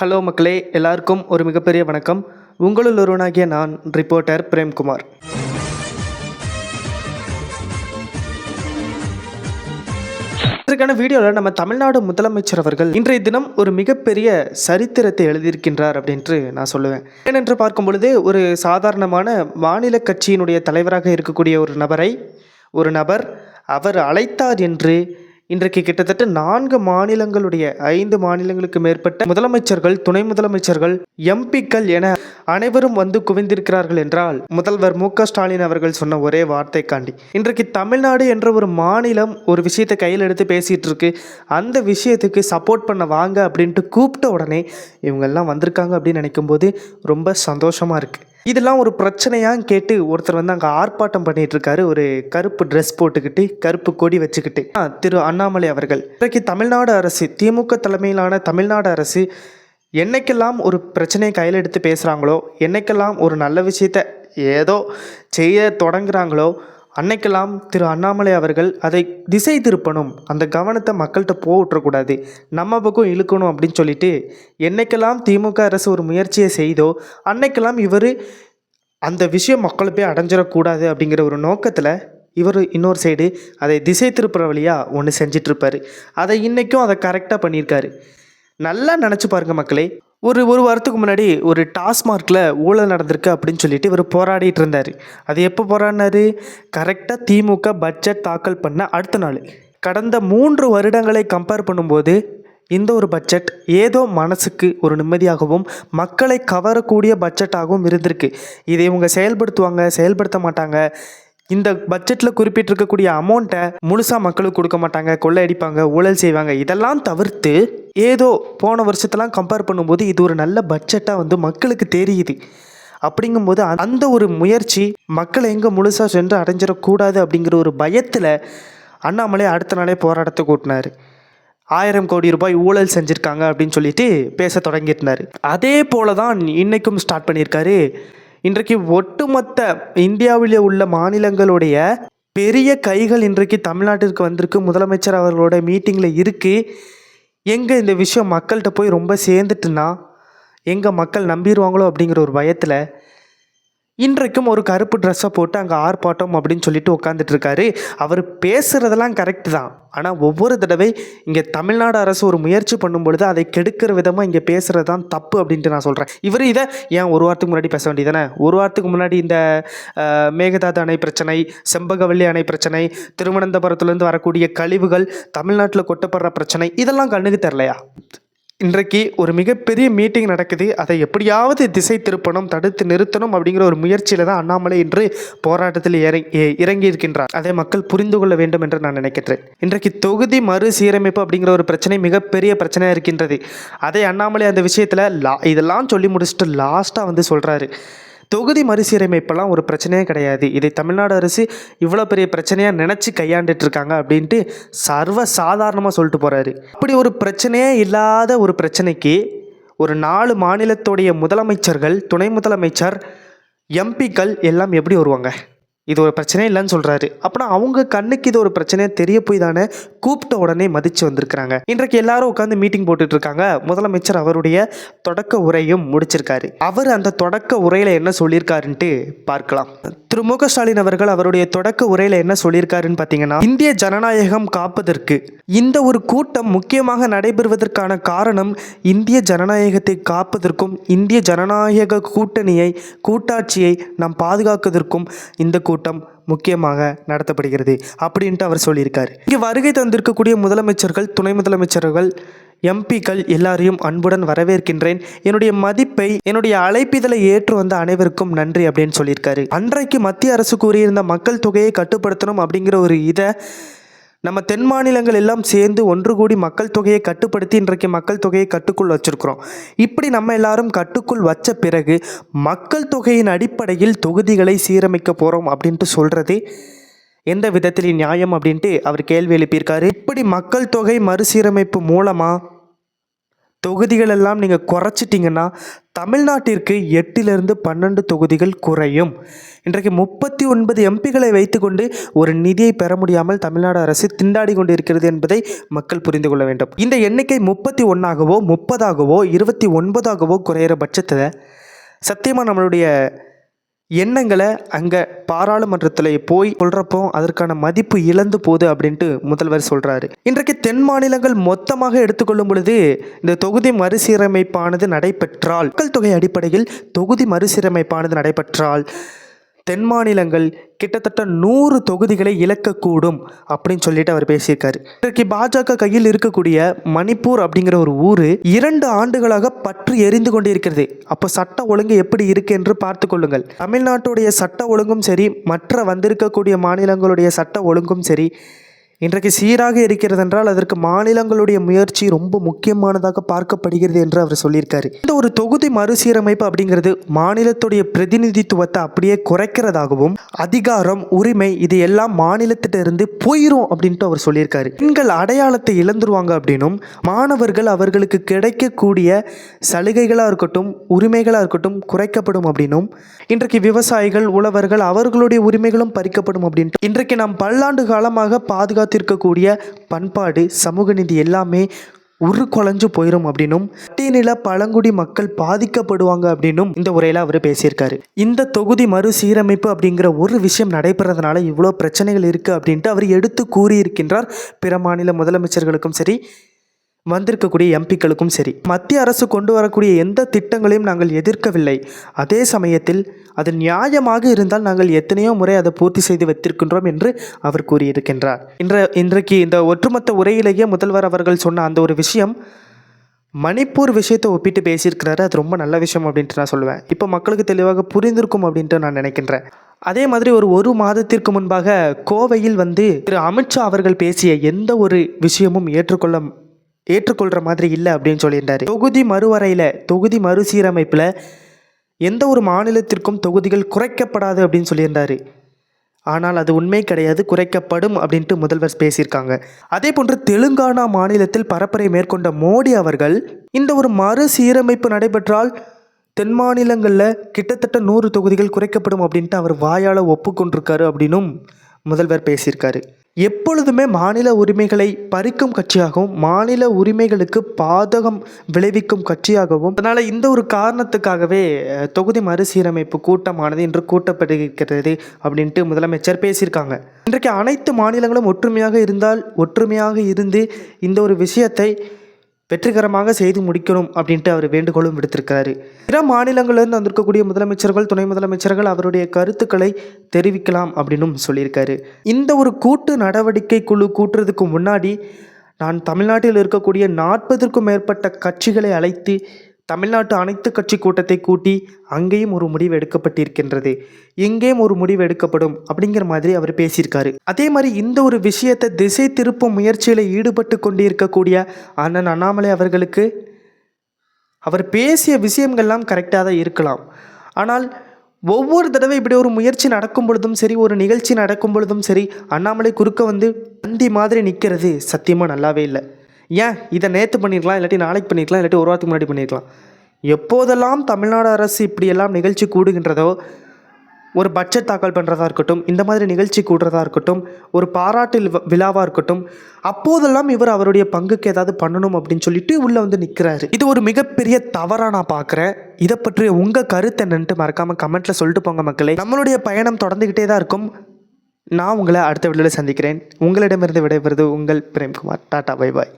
Hello மக்களே எல்லாருக்கும் ஒரு மிகப்பெரிய வணக்கம். உங்களுள் ஒருவனாகிய நான் ரிப்போர்ட்டர் பிரேம்குமார். இதற்கான வீடியோவில் நம்ம தமிழ்நாடு முதலமைச்சர் அவர்கள் இன்றைய தினம் ஒரு மிகப்பெரிய சரித்திரத்தை எழுதியிருக்கின்றார் அப்படின்ட்டு நான் சொல்லுவேன். ஏனென்று பார்க்கும் பொழுது ஒரு சாதாரணமான மாநில கட்சியினுடைய தலைவராக இருக்கக்கூடிய ஒரு நபரை ஒரு நபர் அவர் அழைத்தார் என்று இன்றைக்கு கிட்டத்தட்ட நான்கு மாநிலங்களுடைய ஐந்து மாநிலங்களுக்கு மேற்பட்ட முதலமைச்சர்கள் துணை முதலமைச்சர்கள் எம்பிக்கள் என அனைவரும் வந்து குவிந்திருக்கிறார்கள் என்றால் முதல்வர் மு ஸ்டாலின் அவர்கள் சொன்ன ஒரே வார்த்தைக்காண்டி. இன்றைக்கு தமிழ்நாடு என்ற ஒரு மாநிலம் ஒரு விஷயத்தை கையில் எடுத்து பேசிகிட்டு இருக்கு. அந்த விஷயத்துக்கு சப்போர்ட் பண்ண வாங்க அப்படின்ட்டு கூப்பிட்ட உடனே இவங்கெல்லாம் வந்திருக்காங்க அப்படின்னு நினைக்கும்போது ரொம்ப சந்தோஷமாக இருக்குது இதெல்லாம் ஒரு பிரச்சனையான்னு கேட்டு ஒருத்தர் வந்து அங்கே ஆர்ப்பாட்டம் பண்ணிட்டு இருக்காரு ஒரு கருப்பு ட்ரெஸ் போட்டுக்கிட்டு கருப்பு கொடி வச்சுக்கிட்டு. ஆ, திரு அண்ணாமலை அவர்கள். இன்றைக்கு தமிழ்நாடு அரசு திமுக தலைமையிலான தமிழ்நாடு அரசு என்னைக்கெல்லாம் ஒரு பிரச்சனையை கையில் எடுத்து பேசுகிறாங்களோ என்னைக்கெல்லாம் ஒரு நல்ல விஷயத்த ஏதோ செய்ய தொடங்குறாங்களோ அன்னைக்கெல்லாம் திரு அண்ணாமலை அவர்கள் அதை திசை திருப்பணும். அந்த கவனத்தை மக்கள்கிட்ட போக விட்டுறக்கூடாது. நம்ம பக்கம் இழுக்கணும் அப்படின்னு சொல்லிட்டு என்னைக்கெல்லாம் திமுக அரசு ஒரு முயற்சியை செய்தோ அன்னைக்கெல்லாம் இவர் அந்த விஷயம் மக்களை போய் அடைஞ்சிடக்கூடாது அப்படிங்கிற ஒரு நோக்கத்தில் இவர் இன்னொரு சைடு அதை திசை திருப்புற வழியாக ஒன்று செஞ்சிட்ருப்பார் அதை இன்றைக்கும் அதை கரெக்டாக பண்ணியிருக்காரு. நல்லா நினச்சி பாருங்கள் மக்களே ஒரு ஒரு வாரத்துக்கு முன்னாடி ஒரு டாஸ்மார்க்கில் ஊழல் நடந்திருக்கு அப்படின்னு சொல்லிட்டு இவர் போராடிட்டு இருந்தார். அது எப்போ போராடினாரு? கரெக்டாக திமுக பட்ஜெட் தாக்கல் பண்ண அடுத்த நாள். கடந்த மூன்று வருடங்களை கம்பேர் பண்ணும்போது இந்த ஒரு பட்ஜெட் ஏதோ மனசுக்கு ஒரு நிம்மதியாகவும் மக்களை கவரக்கூடிய பட்ஜெட்டாகவும் இருந்திருக்கு. இதை இவங்க செயல்படுத்துவாங்க செயல்படுத்த மாட்டாங்க. இந்த பட்ஜெட்டில் குறிப்பிட்டிருக்கக்கூடிய அமௌண்ட்டை முழுசாக மக்களுக்கு கொடுக்க மாட்டாங்க கொள்ளையடிப்பாங்க ஊழல் செய்வாங்க. இதெல்லாம் தவிர்த்து ஏதோ போன வருஷத்தெல்லாம் கம்பேர் பண்ணும்போது இது ஒரு நல்ல பட்ஜெட்டாக வந்து மக்களுக்கு தெரியுது. அப்படிங்கும்போது அந்த- ஒரு முயற்சி மக்களை எங்கே முழுசாக சென்று அடைஞ்சிடக்கூடாது அப்படிங்கிற ஒரு பயத்தில் அண்ணாமலை அடுத்த நாளே போராட்டத்தை கூட்டினார். ஆயிரம் கோடி ரூபாய் ஊழல் செஞ்சுருக்காங்க அப்படின்னு சொல்லிட்டு பேச தொடங்கியிருந்தார். அதே போல தான் இன்றைக்கும் ஸ்டார்ட் பண்ணியிருக்காரு இன்றைக்கு ஒட்டுமொத்த இந்தியாவில் உள்ள மாநிலங்களுடைய பெரிய கைகள் இன்றைக்கு தமிழ்நாட்டிற்கு வந்திருக்கு. முதலமைச்சர் அவர்களோட மீட்டிங்கில் இருக்குது எங்கே இந்த விஷயம் மக்கள்கிட்ட போய் ரொம்ப சேர்ந்துட்டுன்னா எங்கே மக்கள் நம்பிடுவாங்களோ அப்படிங்கிற ஒரு பயத்தில் இன்றைக்கும் ஒரு கருப்பு ட்ரெஸ்ஸை போட்டு அங்கே ஆர்ப்பாட்டம் அப்படின்னு சொல்லிட்டு உட்காந்துட்டு இருக்காரு. அவர் பேசுகிறதெல்லாம் கரெக்டு தான். ஆனால் ஒவ்வொரு தடவை இங்கே தமிழ்நாடு அரசு ஒரு முயற்சி பண்ணும் பொழுது அதை கெடுக்கிற விதமாக இங்கே பேசுகிறது தான் தப்பு அப்படின்ட்டு நான் சொல்கிறேன் இவர் இதை ஏன் ஒரு வாரத்துக்கு முன்னாடி பேச வேண்டியதானே ஒரு வாரத்துக்கு முன்னாடி இந்த மேகதாது அணை பிரச்சனை செம்பகவல்லி அணை பிரச்சனை திருவனந்தபுரத்துலேருந்து வரக்கூடிய கழிவுகள் தமிழ்நாட்டில் கொட்டப்படுற பிரச்சனை இதெல்லாம் கண்ணுக்கு தெரிலையா இன்றைக்கு ஒரு மிகப்பெரிய மீட்டிங் நடக்குது. அதை எப்படியாவது திசை திருப்பணும் தடுத்து நிறுத்தணும் அப்படிங்கிற ஒரு முயற்சியில் தான் அண்ணாமலை இன்று போராட்டத்தில் இறங்கி இறங்கி இருக்கின்றார் அதை மக்கள் புரிந்து கொள்ள வேண்டும் என்று நான் நினைக்கின்றேன். இன்றைக்கு தொகுதி மறுசீரமைப்பு அப்படிங்கிற ஒரு பிரச்சனை மிகப்பெரிய பிரச்சனையாக இருக்கின்றது. அதை அண்ணாமலை அந்த விஷயத்தில் லா இதெல்லாம் சொல்லி முடிச்சுட்டு லாஸ்ட்டாக வந்து சொல்கிறாரு தொகுதி மறுசீரமைப்பெல்லாம் ஒரு பிரச்சனையே கிடையாது. இதை தமிழ்நாடு அரசு இவ்வளோ பெரிய பிரச்சனையாக நினச்சி கையாண்டுட்டு இருக்காங்க அப்படின்ட்டு சர்வ சாதாரணமாக சொல்லிட்டு போகிறாரு அப்படி ஒரு பிரச்சனையே இல்லாத ஒரு பிரச்சனைக்கு ஒரு நாலு மாநிலத்துடைய முதலமைச்சர்கள் துணை முதலமைச்சர் எம்பிக்கள் எல்லாம் எப்படி வருவாங்க? இது ஒரு பிரச்சனை இல்லைன்னு சொல்கிறாரு அப்படின்னா அவங்க கண்ணுக்கு இது ஒரு பிரச்சனையாக தெரிய போய் தானே கூப்பிட்ட உடனே மதித்து வந்திருக்கிறாங்க. இன்றைக்கு எல்லாரும் உட்காந்து மீட்டிங் போட்டுட்டு இருக்காங்க முதலமைச்சர் அவருடைய தொடக்க உரையும் முடிச்சிருக்காரு. அவர் அந்த தொடக்க உரையில் என்ன சொல்லியிருக்காருன்ட்டு பார்க்கலாம். திரு மு ஸ்டாலின் அவர்கள் அவருடைய தொடக்க உரையில் என்ன சொல்லியிருக்காருன்னு பார்த்தீங்கன்னா இந்திய ஜனநாயகம் காப்பதற்கு இந்த ஒரு கூட்டம் முக்கியமாக நடைபெறுவதற்கான காரணம் இந்திய ஜனநாயகத்தை காப்பதற்கும் இந்திய ஜனநாயக கூட்டணியை கூட்டாட்சியை நாம் பாதுகாப்பதற்கும் இந்த கூட்டம் முக்கியமாக நடத்தப்படுகிறது அப்படின்ட்டு அவர் சொல்லியிருக்கார். இங்கே வருகை தந்திருக்கக்கூடிய முதலமைச்சர்கள் துணை முதலமைச்சர்கள் எம்பிக்கள் எல்லாரையும் அன்புடன் வரவேற்கின்றேன். என்னுடைய மதிப்பை என்னுடைய அழைப்பிதழை ஏற்று வந்த அனைவருக்கும் நன்றி அப்படின்னு சொல்லியிருக்காரு. அன்றைக்கு மத்திய அரசு கூறியிருந்த மக்கள் தொகையை கட்டுப்படுத்தணும் அப்படிங்கிற ஒரு இதை நம்ம தென் மாநிலங்கள் எல்லாம் சேர்ந்து ஒன்று கூடி மக்கள் தொகையை கட்டுப்படுத்தி இன்றைக்கு மக்கள் தொகையை கட்டுக்குள் வச்சுருக்குறோம். இப்படி நம்ம எல்லாரும் கட்டுக்குள் வச்ச பிறகு மக்கள் தொகையின் அடிப்படையில் தொகுதிகளை சீரமைக்க போகிறோம் அப்படின்ட்டு சொல்கிறது எந்த விதத்தில் நியாயம் அப்படின்ட்டு அவர் கேள்வி எழுப்பியிருக்காரு. இப்படி மக்கள் தொகை மறுசீரமைப்பு மூலமாக தொகுதிகளெல்லாம் நீங்கள் குறைச்சிட்டிங்கன்னா தமிழ்நாட்டிற்கு எட்டிலிருந்து பன்னெண்டு தொகுதிகள் குறையும். இன்றைக்கு முப்பத்தி ஒன்பது எம்பிகளை வைத்துக்கொண்டு ஒரு நிதியை பெற முடியாமல் தமிழ்நாடு அரசு திண்டாடி கொண்டு இருக்கிறது என்பதை மக்கள் புரிந்து கொள்ள வேண்டும். இந்த எண்ணிக்கை முப்பத்தி ஒன்றாகவோ முப்பதாகவோ இருபத்தி ஒன்பதாகவோ குறையிற பட்சத்தில் சத்தியமாக நம்மளுடைய எண்ணங்களை அங்கே பாராளுமன்றத்தில் போய் சொல்கிறப்போ அதற்கான மதிப்பு இழந்து போகுது அப்படின்ட்டு முதல்வர் சொல்கிறாரு இன்றைக்கு தென் மாநிலங்கள் மொத்தமாக எடுத்துக்கொள்ளும் பொழுது இந்த தொகுதி மறுசீரமைப்பானது நடைபெற்றால் மக்கள் தொகை அடிப்படையில் தொகுதி மறுசீரமைப்பானது நடைபெற்றால் தென் மாநிலங்கள் கிட்டத்தட்ட நூறு தொகுதிகளை இழக்கக்கூடும் அப்படின்னு சொல்லிட்டு அவர் பேசியிருக்காரு. இன்றைக்கு பாஜக கையில் இருக்கக்கூடிய மணிப்பூர் அப்படிங்கிற ஒரு ஊர் இரண்டு ஆண்டுகளாக பற்று எரிந்து கொண்டிருக்கிறது. அப்போ சட்ட ஒழுங்கு எப்படி இருக்கு என்று பார்த்து கொள்ளுங்கள். தமிழ்நாட்டுடைய சட்ட ஒழுங்கும் சரி மற்ற வந்திருக்கக்கூடிய மாநிலங்களுடைய சட்ட ஒழுங்கும் சரி இன்றைக்கு சீராக இருக்கிறது என்றால் அதற்கு மாநிலங்களுடைய முயற்சி ரொம்ப முக்கியமானதாக பார்க்கப்படுகிறது என்று அவர் சொல்லியிருக்காரு. இந்த ஒரு தொகுதி மறுசீரமைப்பு அப்படிங்கிறது மாநிலத்துடைய பிரதிநிதித்துவத்தை அப்படியே குறைக்கிறதாகவும் அதிகாரம் உரிமை இது எல்லாம் மாநிலத்திட்ட இருந்து போயிரும் அப்படின்ட்டு அவர் சொல்லியிருக்காரு. பெண்கள் அடையாளத்தை இழந்துருவாங்க அப்படின்னும் மாணவர்கள் அவர்களுக்கு கிடைக்கக்கூடிய சலுகைகளாக இருக்கட்டும் உரிமைகளாக இருக்கட்டும் குறைக்கப்படும் அப்படின்னும் இன்றைக்கு விவசாயிகள் உழவர்கள் அவர்களுடைய உரிமைகளும் பறிக்கப்படும் அப்படின்ட்டு இன்றைக்கு நாம் பல்லாண்டு காலமாக இருக்கக்கூடிய பண்பாடு சமூக நீதி எல்லாமே உரு குலைஞ்சு போயிடும் அப்படின்னும் பட்டியலில பழங்குடி மக்கள் பாதிக்கப்படுவாங்க அப்படின்னும் இந்த உரையில் அவர் பேசியிருக்காரு. இந்த தொகுதி மறு சீரமைப்பு அப்படிங்கிற ஒரு விஷயம் நடைபெறதுனால இவ்வளோ பிரச்சனைகள் இருக்குது அப்படின்ட்டு அவர் எடுத்து கூறியிருக்கின்றார். பிற மாநில முதலமைச்சர்களுக்கும் சரி வந்திருக்கக்கூடிய எம்பிக்களுக்கும் சரி. மத்திய அரசு கொண்டு வரக்கூடிய எந்த திட்டங்களையும் நாங்கள் எதிர்க்கவில்லை. அதே சமயத்தில் அது நியாயமாக இருந்தால் நாங்கள் எத்தனையோ முறை அதை பூர்த்தி செய்து வைத்திருக்கின்றோம் என்று அவர் கூறியிருக்கின்றார். இன்ற இன்றைக்கு இந்த ஒட்டுமொத்த உரையிலேயே முதல்வர் அவர்கள் சொன்ன அந்த ஒரு விஷயம் மணிப்பூர் விஷயத்தை ஒப்பிட்டு பேசியிருக்கிறாரு. அது ரொம்ப நல்ல விஷயம் அப்படின்ட்டு நான் சொல்லுவேன். இப்போ மக்களுக்கு தெளிவாக புரிந்திருக்கும் அப்படின்ட்டு நான் நினைக்கின்றேன். அதே மாதிரி ஒரு ஒரு மாதத்திற்கு முன்பாக கோவையில் வந்து திரு அமித்ஷா அவர்கள் பேசிய எந்த ஒரு விஷயமும் ஏற்றுக்கொள்ள ஏற்றுக்கொள்கிற மாதிரி இல்லை அப்படின்னு சொல்லியிருந்தாரு. தொகுதி மறுவரையில் தொகுதி மறுசீரமைப்பில் எந்த ஒரு மாநிலத்திற்கும் தொகுதிகள் குறைக்கப்படாது அப்படின்னு சொல்லியிருந்தார். ஆனால் அது உண்மை கிடையாது குறைக்கப்படும் அப்படின்ட்டு முதல்வர் பேசியிருக்காங்க. அதே போன்று தெலுங்கானா மாநிலத்தில் பரப்புரை மேற்கொண்ட மோடி அவர்கள் இந்த ஒரு மறுசீரமைப்பு நடைபெற்றால் தென் மாநிலங்களில் கிட்டத்தட்ட நூறு தொகுதிகள் குறைக்கப்படும் அப்படின்ட்டு அவர் வாயால் ஒப்புக்கொண்டிருக்காரு அப்படின்னும் முதல்வர் பேசியிருக்காரு. எப்பொழுதுமே மாநில உரிமைகளை பறிக்கும் கட்சியாகவும் மாநில உரிமைகளுக்கு பாதகம் விளைவிக்கும் கட்சியாகவும் அதனால் இந்த ஒரு காரணத்துக்காகவே தொகுதி மறுசீரமைப்பு கூட்டமானது இன்று கூட்டப்படுகிறது அப்படின்ட்டு முதலமைச்சர் பேசியிருக்காங்க. இன்றைக்கு அனைத்து மாநிலங்களும் ஒற்றுமையாக இருந்தால் ஒற்றுமையாக இருந்து இந்த ஒரு விஷயத்தை வெற்றிகரமாக செய்து முடிக்கணும் அப்படின்ட்டு அவர் வேண்டுகோளும் விடுத்திருக்கிறாரு. பிற மாநிலங்களிலிருந்து வந்திருக்கக்கூடிய முதலமைச்சர்கள் துணை முதலமைச்சர்கள் அவருடைய கருத்துக்களை தெரிவிக்கலாம் அப்படின்னும் சொல்லியிருக்காரு. இந்த ஒரு கூட்டு நடவடிக்கை குழு கூட்டுறதுக்கு முன்னாடி நான் தமிழ்நாட்டில் இருக்கக்கூடிய நாற்பதற்கும் மேற்பட்ட கட்சிகளை அழைத்து தமிழ்நாட்டு அனைத்து கட்சி கூட்டத்தை கூட்டி அங்கேயும் ஒரு முடிவு எடுக்கப்பட்டிருக்கின்றது. எங்கேயும் ஒரு முடிவு எடுக்கப்படும் அப்படிங்கிற மாதிரி அவர் பேசியிருக்காரு. அதே மாதிரி இந்த ஒரு விஷயத்தை திசை திருப்பும் முயற்சியில் ஈடுபட்டு கொண்டிருக்கக்கூடிய அண்ணன் அண்ணாமலை அவர்களுக்கு அவர் பேசிய விஷயங்கள்லாம் கரெக்டாக தான் இருக்கலாம். ஆனால் ஒவ்வொரு தடவை இப்படி ஒரு முயற்சி நடக்கும் பொழுதும் சரி ஒரு நிகழ்ச்சி நடக்கும் பொழுதும் சரி அண்ணாமலை குறுக்க வந்து வண்டி மாதிரி நிற்கிறது சத்தியமாக நல்லாவே இல்லை. ஏன்? இதை நேற்று பண்ணியிருக்கலாம் இல்லாட்டி நாளைக்கு பண்ணியிருக்கலாம் இல்லாட்டி ஒரு வாரத்துக்கு முன்னாடி பண்ணியிருக்கலாம் எப்போதெல்லாம் தமிழ்நாடு அரசு இப்படியெல்லாம் நிகழ்ச்சி கூடுகின்றதோ ஒரு பட்ஜெட் தாக்கல் பண்ணுறதா இருக்கட்டும் இந்த மாதிரி நிகழ்ச்சி கூடுறதா இருக்கட்டும் ஒரு பாராட்டு விழாவாக இருக்கட்டும் அப்போதெல்லாம் இவர் அவருடைய பங்குக்கு ஏதாவது பண்ணணும் அப்படின்னு சொல்லிட்டு உள்ளே வந்து நிற்கிறாரு இது ஒரு மிகப்பெரிய தவறாக நான் பார்க்குறேன் இதை பற்றி உங்கள் கருத்து என்னன்ட்டு மறக்காமல் கமெண்ட்டில் சொல்லிட்டு போங்க மக்களே. நம்மளுடைய பயணம் தொடர்ந்துக்கிட்டே தான் இருக்கும். நான் உங்களை அடுத்த வீடியோவில் சந்திக்கிறேன். உங்களிடமிருந்து விடைபெறுவது உங்கள் பிரேம்குமார். Tata bye bye